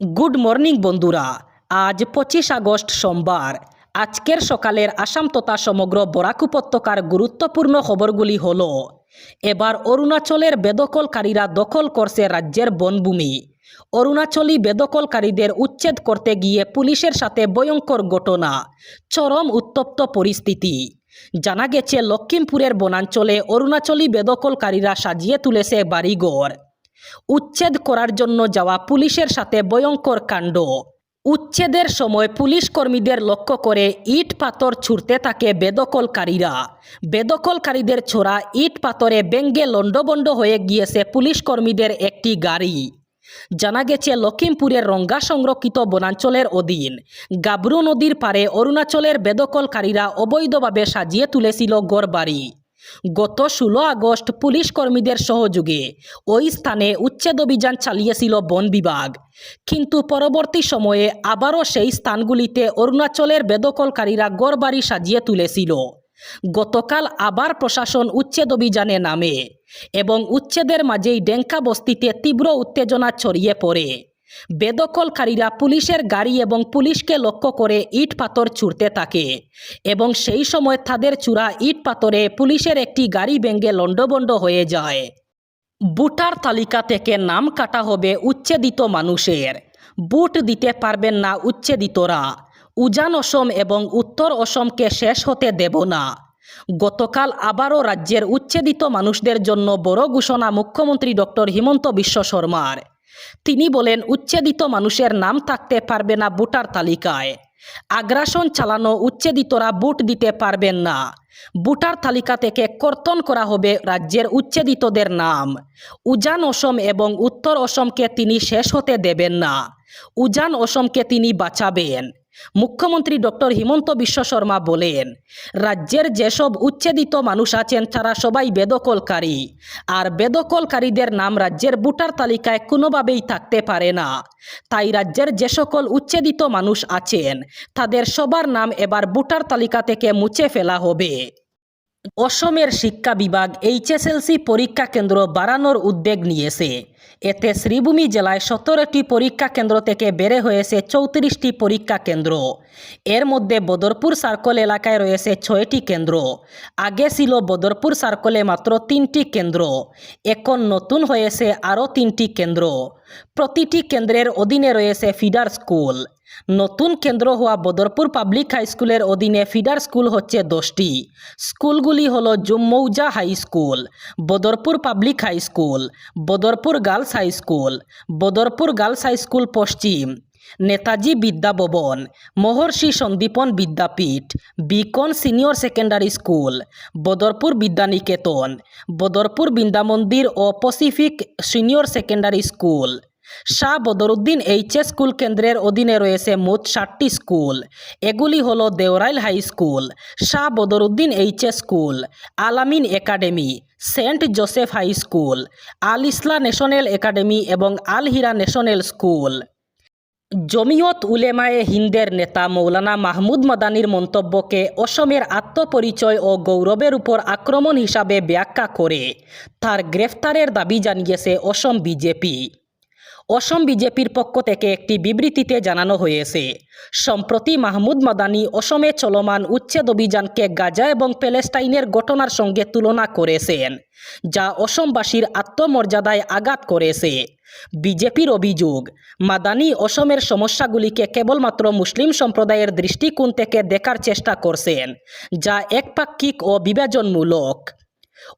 Good morning বন্ধুরা। আজ পঁচিশ আগস্ট সোমবার। আজকের সকালের আসাম তথা সমগ্র বরাক উপত্যকার গুরুত্বপূর্ণ খবরগুলি হল, এবার অরুণাচলের বেদখলকারীরা দখল করছে রাজ্যের বনভূমি। অরুণাচলী বেদখলকারীদের উচ্ছেদ করতে গিয়ে পুলিশের সাথে ভয়ঙ্কর ঘটনা, চরম উত্তপ্ত পরিস্থিতি। জানা গেছে লক্ষ্মীমপুরের বনাঞ্চলে অরুণাচলী বেদখলকারীরা সাজিয়ে তুলেছে বাড়িঘর। উচ্ছেদ করার জন্য যাওয়া পুলিশের সাথে ভয়ঙ্কর কাণ্ড। উচ্ছেদের সময় পুলিশ কর্মীদের লক্ষ্য করে ইট পাথর ছুঁড়তে থাকে বেদখলকারীরা। বেদখলকারীদের ছোড়া ইট পাথরে ব্যঙ্গে লণ্ডবণ্ড হয়ে গিয়েছে পুলিশ কর্মীদের একটি গাড়ি। জানা গেছে লক্ষ্মীমপুরের রঙ্গা সংরক্ষিত বনাঞ্চলের অধীন গাবরু নদীর পারে অরুণাচলের বেদখলকারীরা অবৈধভাবে সাজিয়ে তুলেছিল গড়বাড়ি গত ষোলো আগস্ট পুলিশ কর্মীদের সহযোগে ওই স্থানে উচ্ছেদ অভিযান চালিয়েছিল বন বিভাগ। কিন্তু পরবর্তী সময়ে আবারও সেই স্থানগুলিতে অরুণাচলের বেদকলকারীরা গড়বাড়ি সাজিয়ে তুলেছিল। গতকাল আবার প্রশাসন উচ্ছেদ অভিযানে নামে এবং উচ্ছেদের মাঝেই ডেঙ্কা বস্তিতে তীব্র উত্তেজনা ছড়িয়ে পড়ে। বেদখলকারীরা পুলিশের গাড়ি এবং পুলিশকে লক্ষ্য করে ইট পাথর ছুঁড়তে থাকে এবং সেই সময় তাদের চূড়া ইট পাথরে পুলিশের একটি গাড়ি ভেঙে লণ্ডভণ্ড হয়ে যায়। বুটার তালিকা থেকে নাম কাটা হবে উচ্ছেদিত মানুষের। বুট দিতে পারবেন না উচ্ছেদিতরা। উজান অসম এবং উত্তর অসমকে শেষ হতে দেব না। গতকাল আবারও রাজ্যের উচ্ছেদিত মানুষদের জন্য বড় ঘোষণা মুখ্যমন্ত্রী ডক্টর হিমন্ত বিশ্ব শর্মার। তিনি বলেন, উচ্ছেদিত মানুষের নাম থাকতে পারবে না ভোটার তালিকায়। আগ্রাসন চালানো উচ্ছেদিতরা বুট দিতে পারবেন না। ভোটার তালিকা থেকে কর্তন করা হবে রাজ্যের উচ্ছেদিতদের নাম। উজান অসম এবং উত্তর অসমকে তিনি শেষ হতে দেবেন না। উজান অসমকে তিনি বাঁচাবেন। মুখ্যমন্ত্রী ডক্টর হিমন্ত বিশ্ব শর্মা বলেন, রাজ্যের যেসব উচ্ছেদিত মানুষ আছেন তারা সবাই বেদকলকারী আর বেদকলকারীদের নাম রাজ্যের ভোটার তালিকায় কোনোভাবেই থাকতে পারে না। তাই রাজ্যের যে সকল উচ্ছেদিত মানুষ আছেন, তাদের সবার নাম এবার ভোটার তালিকা থেকে মুছে ফেলা হবে। অসমের শিক্ষা বিভাগ এইচএসএলসি পরীক্ষা কেন্দ্র বাড়ানোর উদ্যোগ নিয়েছে। এতে শ্রীভূমি জেলায় সতেরোটি পরীক্ষা কেন্দ্র থেকে বেড়ে হয়েছে চৌত্রিশটি পরীক্ষা কেন্দ্র। এর মধ্যে বদরপুর সার্কল এলাকায় রয়েছে ছয়টি কেন্দ্র। আগে ছিল বদরপুর সার্কলে মাত্র তিনটি কেন্দ্র। এখন নতুন হয়েছে আরও তিনটি কেন্দ্র। প্রতিটি কেন্দ্রের অধীনে রয়েছে ফিডার স্কুল। নতুন কেন্দ্র হওয়া বদরপুর পাবলিক হাই স্কুলের অধীনে ফিডার স্কুল হচ্ছে দশটি। স্কুলগুলি হল Jummouza high school Badarpur public high school Badarpur girls high school Badarpur girls high school পশ্চিম, Netaji Vidyabhavan Maharshi Sandipani Vidyapeeth beacon senior secondary school Badarpur Vidyaniketan Badarpur Brindamandir ও Pacific senior secondary school Shah Badruddin HS school কেন্দ্রের অধীনে রয়েছে মোট ষাটটি school. এগুলি হলো Deorail high school, Shah Badruddin HS school, Alamin academy, saint Joseph high school, Al Islah national academy এবং আল হিরা national school. Jamiat Ulema-e হিন্দের নেতা মৌলানা মাহমুদ মাদানির মন্তব্যকে অসমের আত্মপরিচয় ও গৌরবের উপর আক্রমণ হিসাবে ব্যাখ্যা করে, তার গ্রেফতারের দাবি জানিয়েছে অসম বিজেপি। অসম বিজেপির পক্ষ থেকে একটি বিবৃতিতে জানানো হয়েছে, সম্প্রতি মাহমুদ মাদানি অসমে চলমান উচ্ছেদ অভিযানকে গাজা এবং প্যালেস্টাইনের ঘটনার সঙ্গে তুলনা করেছেন, যা অসমবাসীর আত্মমর্যাদায় আঘাত করেছে। বিজেপির অভিযোগ, মাদানি অসমের সমস্যাগুলিকে কেবলমাত্র মুসলিম সম্প্রদায়ের দৃষ্টিকোণ থেকে দেখার চেষ্টা করছেন, যা একপাক্ষিক ও বিভাজনমূলক।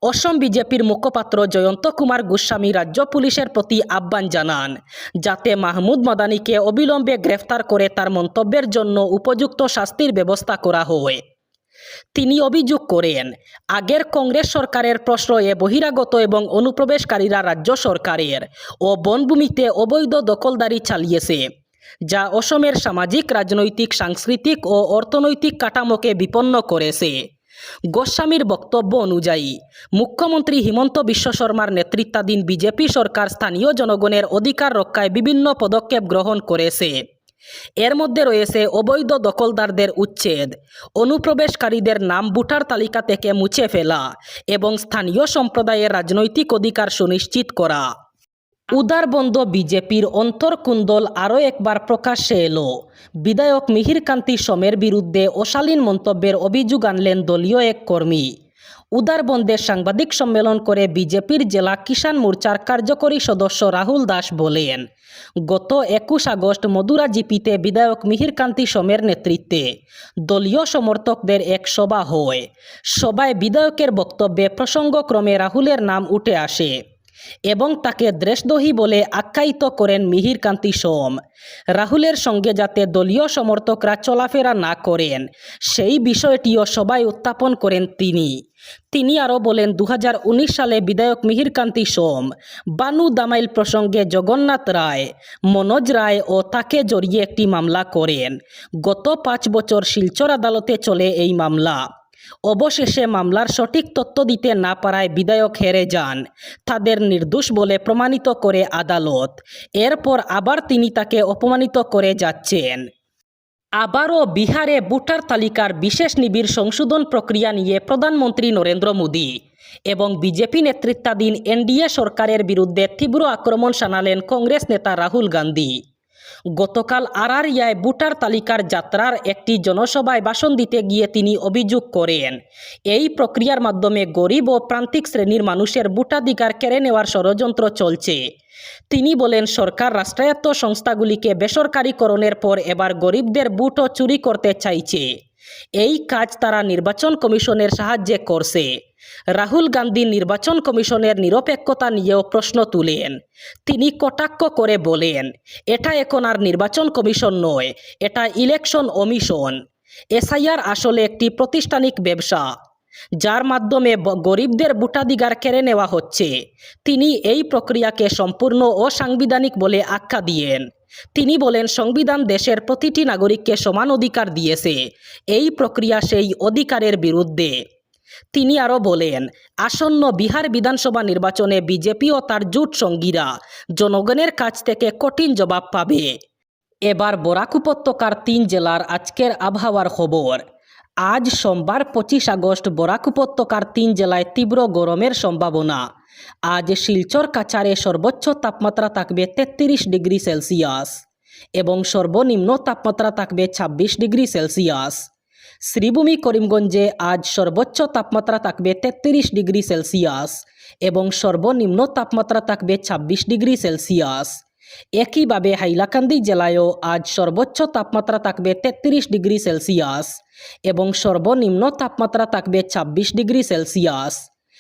অসম বিজেপির মুখপাত্র জয়ন্ত কুমার গোস্বামী রাজ্য পুলিশের প্রতি আহ্বান জানান, যাতে মাহমুদ মাদানিকে অবিলম্বে গ্রেফতার করে তার মন্তব্যের জন্য উপযুক্ত শাস্তির ব্যবস্থা করা হয়। তিনি অভিযোগ করেন, আগের কংগ্রেস সরকারের প্রশ্রয়ে বহিরাগত এবং অনুপ্রবেশকারীরা রাজ্য সরকারের ও বনভূমিতে অবৈধ দখলদারি চালিয়েছে, যা অসমের সামাজিক, রাজনৈতিক, সাংস্কৃতিক ও অর্থনৈতিক কাঠামোকে বিপন্ন করেছে। গোস্বামীর বক্তব্য অনুযায়ী, মুখ্যমন্ত্রী হিমন্ত বিশ্ব শর্মার নেতৃত্বাধীন বিজেপি সরকার স্থানীয় জনগণের অধিকার রক্ষায় বিভিন্ন পদক্ষেপ গ্রহণ করেছে। এর মধ্যে রয়েছে অবৈধ দখলদারদের উচ্ছেদ, অনুপ্রবেশকারীদের নাম ভোটার তালিকা থেকে মুছে ফেলা এবং স্থানীয় সম্প্রদায়ের রাজনৈতিক অধিকার সুনিশ্চিত করা। উদারবন্দ বিজেপির অন্তর্কুন্দল আরও একবার প্রকাশ্যে এলো। বিধায়ক মিহিরকান্তি সোমের বিরুদ্ধে অশালীন মন্তব্যের অভিযোগ আনলেন দলীয় এক কর্মী। উদারবন্দে সাংবাদিক সম্মেলন করে বিজেপির জেলা কিষাণ মোর্চার কার্যকরী সদস্য রাহুল দাস বলেন, গত একুশ আগস্ট মদুরা জিপিতে বিধায়ক মিহিরকান্তি সোমের নেতৃত্বে দলীয় সমর্থকদের এক সভা হয়। সভায় বিধায়কের বক্তব্যে প্রসঙ্গক্রমে রাহুলের নাম উঠে আসে। এবং তাকে দেশদ্রোহী বলে আখ্যায়িত করেন মিহির কান্তি সোম। রাহুলের সঙ্গে যাতে দলীয় সমর্থকরা চলাফেরা না করেন, সেই বিষয়টিও সবাই উত্থাপন করেন তিনি। তিনি আরও বলেন দু হাজার উনিশ সালে বিধায়ক মিহির কান্তি সোম, বানু দামাইল প্রসঙ্গে জগন্নাথ রায়, মনোজ রায় ও তাকে জড়িয়ে একটি মামলা করেন। গত পাঁচ বছর শিলচর আদালতে চলে এই মামলা। অবশেষে মামলার সঠিক তথ্য দিতে না পারায় বিধায়ক হেরে যান। তাদের নির্দোষ বলে প্রমাণিত করে আদালত। এরপর আবার তিনি তাকে অপমানিত করে যাচ্ছেন। আবারও বিহারে ভোটার তালিকার বিশেষ নিবিড় সংশোধন প্রক্রিয়া নিয়ে প্রধানমন্ত্রী নরেন্দ্র মোদী এবং বিজেপি নেতৃত্বাধীন এনডিএ সরকারের বিরুদ্ধে তীব্র আক্রমণ শানালেন কংগ্রেস নেতা রাহুল গান্ধী। গতকাল আরারিয়ায় বুটার তালিকার যাত্রার একটি জনসভায় বাসন দিতে গিয়ে তিনি অভিযোগ করেন। এই প্রক্রিয়ার মাধ্যমে গরিব ও প্রান্তিক শ্রেণির মানুষের ভোটাধিকার কেড়ে নেওয়ার ষড়যন্ত্র চলছে। তিনি বলেন, সরকার রাষ্ট্রায়ত্ত সংস্থাগুলিকে বেসরকারীকরণের পর এবার গরিবদের বুটও চুরি করতে চাইছে। এই কাজ তারা নির্বাচন কমিশনের সাহায্যে করছে। রাহুল গান্ধী নির্বাচন কমিশনের নিরপেক্ষতা নিয়েও প্রশ্ন তুলেন। তিনি কটাক্ষ করে বলেন, এটা এখন আর নির্বাচন কমিশন নয়, এটা ইলেকশন অমিশন। এসআইআর আসলে একটি প্রতিষ্ঠানিক ব্যবসা, যার মাধ্যমে গরিবদের ভোটাধিকার কেড়ে নেওয়া হচ্ছে। তিনি এই প্রক্রিয়াকে সম্পূর্ণ অসাংবিধানিক বলে আখ্যা দিয়েন। তিনি বলেন, সংবিধান দেশের প্রতিটি নাগরিককে সমান অধিকার দিয়েছে। এই প্রক্রিয়া সেই অধিকারের বিরুদ্ধে। তিনি আরও বলেন, আসন্ন বিহার বিধানসভা নির্বাচনে বিজেপি ও তার জোট সঙ্গীরা জনগণের কাছ থেকে কঠিন জবাব পাবে। এবার বরাক উপত্যকার তিন জেলার আজকের আবহাওয়ার খবর। আজ সোমবার পঁচিশ আগস্ট বরাক উপত্যকার তিন জেলায় তীব্র গরমের সম্ভাবনা। আজ শিলচর কাছারে সর্বোচ্চ তাপমাত্রা থাকবে তেত্রিশ ডিগ্রি সেলসিয়াস এবং সর্বনিম্ন তাপমাত্রা থাকবে ছাব্বিশ ডিগ্রি সেলসিয়াস। শ্রীভূমি করিমগঞ্জে আজ সর্বোচ্চ তাপমাত্রা থাকবে তেত্রিশ ডিগ্রি সেলসিয়াস এবং সর্বনিম্ন তাপমাত্রা থাকবে ছাব্বিশ ডিগ্রি সেলসিয়াস। একইভাবে হাইলাকান্দি জেলায়ও আজ সর্বোচ্চ তাপমাত্রা থাকবে তেত্রিশ ডিগ্রি সেলসিয়াস এবং সর্বনিম্ন তাপমাত্রা থাকবে ছাব্বিশ ডিগ্রি সেলসিয়াস।